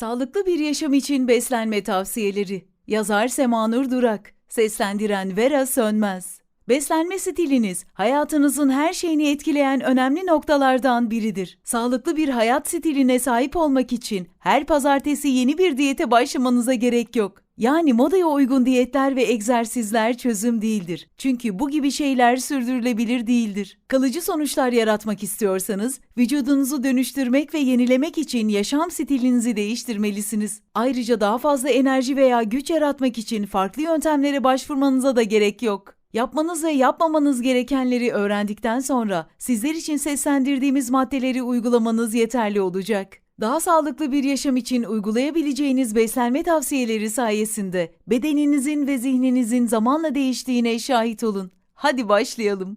Sağlıklı bir yaşam için beslenme tavsiyeleri. Yazar Semanur Durak. Seslendiren Vera Sönmez. Beslenme stiliniz hayatınızın her şeyini etkileyen önemli noktalardan biridir. Sağlıklı bir hayat stiline sahip olmak için her pazartesi yeni bir diyete başlamanıza gerek yok. Yani modaya uygun diyetler ve egzersizler çözüm değildir. Çünkü bu gibi şeyler sürdürülebilir değildir. Kalıcı sonuçlar yaratmak istiyorsanız vücudunuzu dönüştürmek ve yenilemek için yaşam stilinizi değiştirmelisiniz. Ayrıca daha fazla enerji veya güç yaratmak için farklı yöntemlere başvurmanıza da gerek yok. Yapmanız ve yapmamanız gerekenleri öğrendikten sonra sizler için seslendirdiğimiz maddeleri uygulamanız yeterli olacak. Daha sağlıklı bir yaşam için uygulayabileceğiniz beslenme tavsiyeleri sayesinde bedeninizin ve zihninizin zamanla değiştiğine şahit olun. Hadi başlayalım.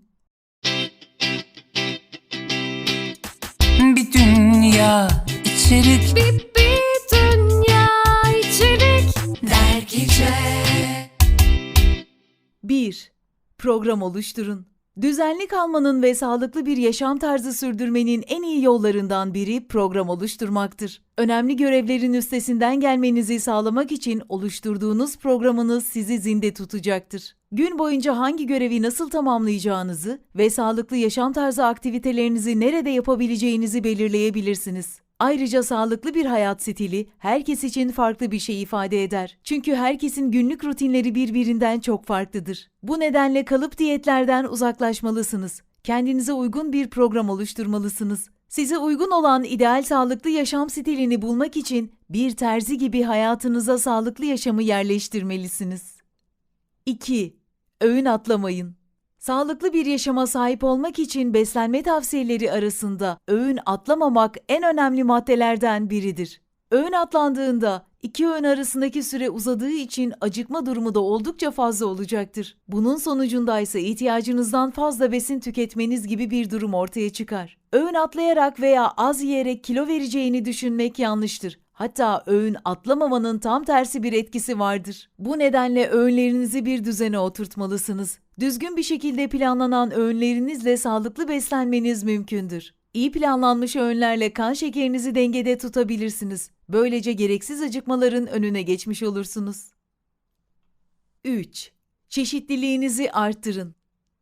Bir dünya içerik Bir, bir dünya içerik dergice 1. Program oluşturun. Düzenli kalmanın ve sağlıklı bir yaşam tarzı sürdürmenin en iyi yollarından biri program oluşturmaktır. Önemli görevlerin üstesinden gelmenizi sağlamak için oluşturduğunuz programınız sizi zinde tutacaktır. Gün boyunca hangi görevi nasıl tamamlayacağınızı ve sağlıklı yaşam tarzı aktivitelerinizi nerede yapabileceğinizi belirleyebilirsiniz. Ayrıca sağlıklı bir hayat stili herkes için farklı bir şey ifade eder. Çünkü herkesin günlük rutinleri birbirinden çok farklıdır. Bu nedenle kalıp diyetlerden uzaklaşmalısınız. Kendinize uygun bir program oluşturmalısınız. Size uygun olan ideal sağlıklı yaşam stilini bulmak için bir terzi gibi hayatınıza sağlıklı yaşamı yerleştirmelisiniz. 2. Öğün atlamayın. Sağlıklı bir yaşama sahip olmak için beslenme tavsiyeleri arasında öğün atlamamak en önemli maddelerden biridir. Öğün atlandığında iki öğün arasındaki süre uzadığı için acıkma durumu da oldukça fazla olacaktır. Bunun sonucunda ise ihtiyacınızdan fazla besin tüketmeniz gibi bir durum ortaya çıkar. Öğün atlayarak veya az yiyerek kilo vereceğini düşünmek yanlıştır. Hatta öğün atlamamanın tam tersi bir etkisi vardır. Bu nedenle öğünlerinizi bir düzene oturtmalısınız. Düzgün bir şekilde planlanan öğünlerinizle sağlıklı beslenmeniz mümkündür. İyi planlanmış öğünlerle kan şekerinizi dengede tutabilirsiniz. Böylece gereksiz acıkmaların önüne geçmiş olursunuz. 3. Çeşitliliğinizi arttırın.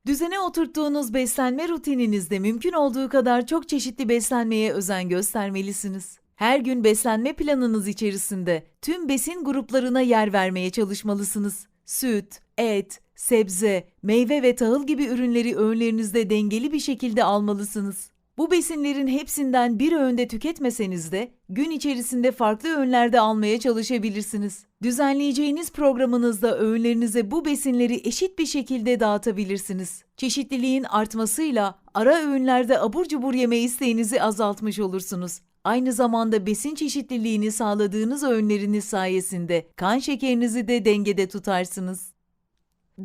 Düzene oturttuğunuz beslenme rutininizde mümkün olduğu kadar çok çeşitli beslenmeye özen göstermelisiniz. Her gün beslenme planınız içerisinde tüm besin gruplarına yer vermeye çalışmalısınız. Süt, et, sebze, meyve ve tahıl gibi ürünleri öğünlerinizde dengeli bir şekilde almalısınız. Bu besinlerin hepsinden bir öğünde tüketmeseniz de gün içerisinde farklı öğünlerde almaya çalışabilirsiniz. Düzenleyeceğiniz programınızda öğünlerinize bu besinleri eşit bir şekilde dağıtabilirsiniz. Çeşitliliğin artmasıyla ara öğünlerde abur cubur yeme isteğinizi azaltmış olursunuz. Aynı zamanda besin çeşitliliğini sağladığınız öğünleriniz sayesinde kan şekerinizi de dengede tutarsınız.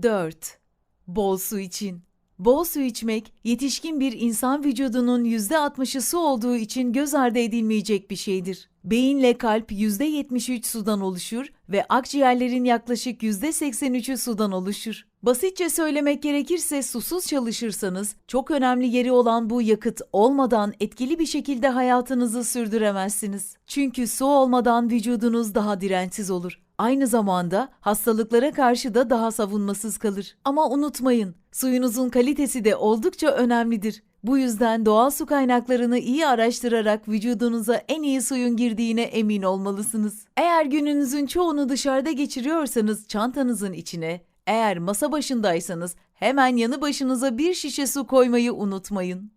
4. Bol su için. Bol su içmek, yetişkin bir insan vücudunun %60'ı su olduğu için göz ardı edilmeyecek bir şeydir. Beyinle kalp %73 sudan oluşur ve akciğerlerin yaklaşık %83'ü sudan oluşur. Basitçe söylemek gerekirse susuz çalışırsanız çok önemli yeri olan bu yakıt olmadan etkili bir şekilde hayatınızı sürdüremezsiniz. Çünkü su olmadan vücudunuz daha dirençsiz olur. Aynı zamanda hastalıklara karşı da daha savunmasız kalır. Ama unutmayın, suyunuzun kalitesi de oldukça önemlidir. Bu yüzden doğal su kaynaklarını iyi araştırarak vücudunuza en iyi suyun girdiğine emin olmalısınız. Eğer gününüzün çoğunu dışarıda geçiriyorsanız çantanızın içine, eğer masa başındaysanız hemen yanı başınıza bir şişe su koymayı unutmayın.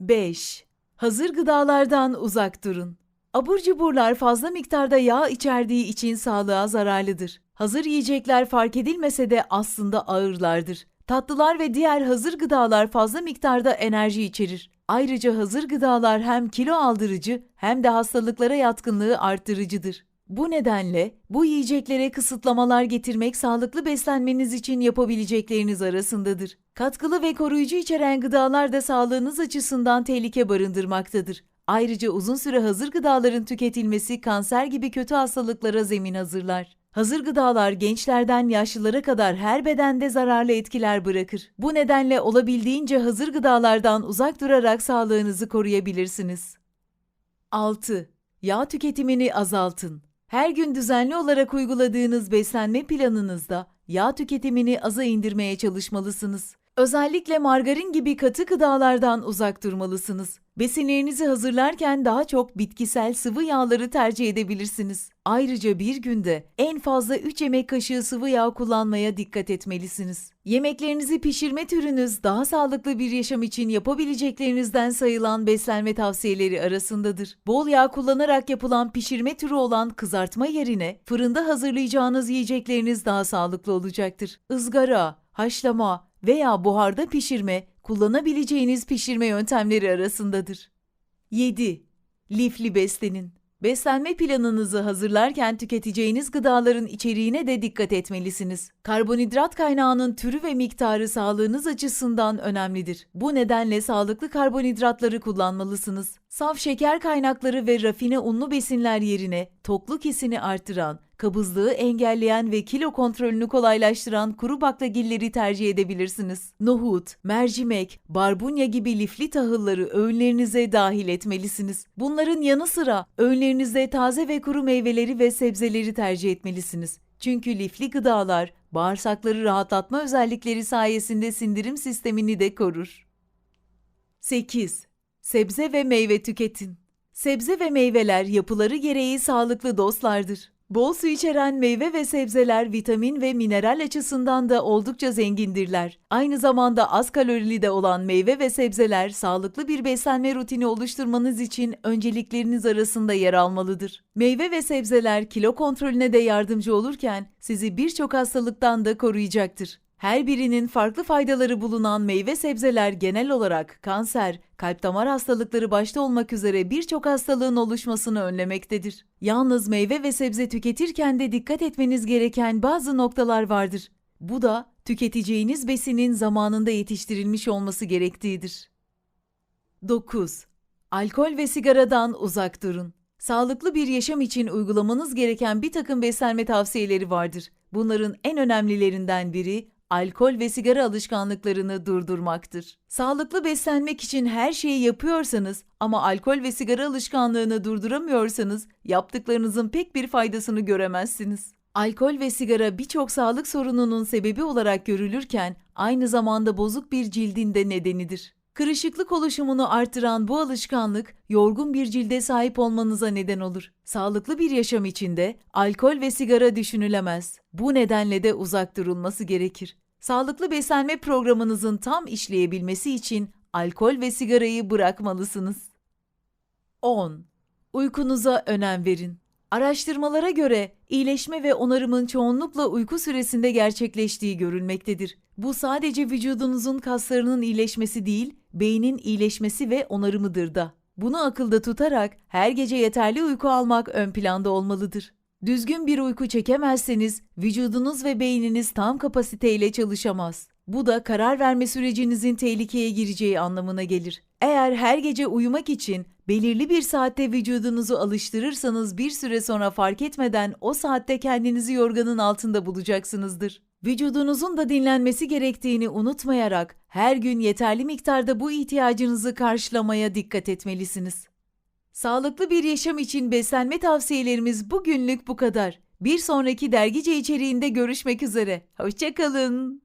5. Hazır gıdalardan uzak durun. Abur cuburlar fazla miktarda yağ içerdiği için sağlığa zararlıdır. Hazır yiyecekler fark edilmese de aslında ağırlardır. Tatlılar ve diğer hazır gıdalar fazla miktarda enerji içerir. Ayrıca hazır gıdalar hem kilo aldırıcı hem de hastalıklara yatkınlığı arttırıcıdır. Bu nedenle bu yiyeceklere kısıtlamalar getirmek sağlıklı beslenmeniz için yapabilecekleriniz arasındadır. Katkılı ve koruyucu içeren gıdalar da sağlığınız açısından tehlike barındırmaktadır. Ayrıca uzun süre hazır gıdaların tüketilmesi kanser gibi kötü hastalıklara zemin hazırlar. Hazır gıdalar gençlerden yaşlılara kadar her bedende zararlı etkiler bırakır. Bu nedenle olabildiğince hazır gıdalardan uzak durarak sağlığınızı koruyabilirsiniz. 6. Yağ tüketimini azaltın. Her gün düzenli olarak uyguladığınız beslenme planınızda yağ tüketimini aza indirmeye çalışmalısınız. Özellikle margarin gibi katı gıdalardan uzak durmalısınız. Besinlerinizi hazırlarken daha çok bitkisel sıvı yağları tercih edebilirsiniz. Ayrıca bir günde en fazla 3 yemek kaşığı sıvı yağ kullanmaya dikkat etmelisiniz. Yemeklerinizi pişirme türünüz daha sağlıklı bir yaşam için yapabileceklerinizden sayılan beslenme tavsiyeleri arasındadır. Bol yağ kullanarak yapılan pişirme türü olan kızartma yerine fırında hazırlayacağınız yiyecekleriniz daha sağlıklı olacaktır. Izgara, haşlama veya buharda pişirme kullanabileceğiniz pişirme yöntemleri arasındadır. 7. Lifli beslenin. Beslenme planınızı hazırlarken tüketeceğiniz gıdaların içeriğine de dikkat etmelisiniz. Karbonhidrat kaynağının türü ve miktarı sağlığınız açısından önemlidir. Bu nedenle sağlıklı karbonhidratları kullanmalısınız. Saf şeker kaynakları ve rafine unlu besinler yerine tokluk hissini artıran, kabızlığı engelleyen ve kilo kontrolünü kolaylaştıran kuru baklagilleri tercih edebilirsiniz. Nohut, mercimek, barbunya gibi lifli tahılları öğünlerinize dahil etmelisiniz. Bunların yanı sıra öğünlerinizde taze ve kuru meyveleri ve sebzeleri tercih etmelisiniz. Çünkü lifli gıdalar bağırsakları rahatlatma özellikleri sayesinde sindirim sistemini de korur. 8. Sebze ve meyve tüketin. Sebze ve meyveler yapıları gereği sağlıklı dostlardır. Bol su içeren meyve ve sebzeler vitamin ve mineral açısından da oldukça zengindirler. Aynı zamanda az kalorili de olan meyve ve sebzeler sağlıklı bir beslenme rutini oluşturmanız için öncelikleriniz arasında yer almalıdır. Meyve ve sebzeler kilo kontrolüne de yardımcı olurken sizi birçok hastalıktan da koruyacaktır. Her birinin farklı faydaları bulunan meyve sebzeler genel olarak kanser, kalp damar hastalıkları başta olmak üzere birçok hastalığın oluşmasını önlemektedir. Yalnız meyve ve sebze tüketirken de dikkat etmeniz gereken bazı noktalar vardır. Bu da tüketeceğiniz besinin zamanında yetiştirilmiş olması gerektiğidir. 9. Alkol ve sigaradan uzak durun. Sağlıklı bir yaşam için uygulamanız gereken bir takım beslenme tavsiyeleri vardır. Bunların en önemlilerinden biri alkol ve sigara alışkanlıklarını durdurmaktır. Sağlıklı beslenmek için her şeyi yapıyorsanız ama alkol ve sigara alışkanlığını durduramıyorsanız yaptıklarınızın pek bir faydasını göremezsiniz. Alkol ve sigara birçok sağlık sorununun sebebi olarak görülürken aynı zamanda bozuk bir cildin de nedenidir. Kırışıklık oluşumunu artıran bu alışkanlık yorgun bir cilde sahip olmanıza neden olur. Sağlıklı bir yaşam içinde alkol ve sigara düşünülemez. Bu nedenle de uzak durulması gerekir. Sağlıklı beslenme programınızın tam işleyebilmesi için alkol ve sigarayı bırakmalısınız. 10. Uykunuza önem verin. Araştırmalara göre iyileşme ve onarımın çoğunlukla uyku süresinde gerçekleştiği görülmektedir. Bu sadece vücudunuzun kaslarının iyileşmesi değil, beynin iyileşmesi ve onarımıdır da. Bunu akılda tutarak her gece yeterli uyku almak ön planda olmalıdır. Düzgün bir uyku çekemezseniz vücudunuz ve beyniniz tam kapasiteyle çalışamaz. Bu da karar verme sürecinizin tehlikeye gireceği anlamına gelir. Eğer her gece uyumak için belirli bir saatte vücudunuzu alıştırırsanız bir süre sonra fark etmeden o saatte kendinizi yorganın altında bulacaksınızdır. Vücudunuzun da dinlenmesi gerektiğini unutmayarak her gün yeterli miktarda bu ihtiyacınızı karşılamaya dikkat etmelisiniz. Sağlıklı bir yaşam için beslenme tavsiyelerimiz bugünlük bu kadar. Bir sonraki dergice içeriğinde görüşmek üzere. Hoşçakalın.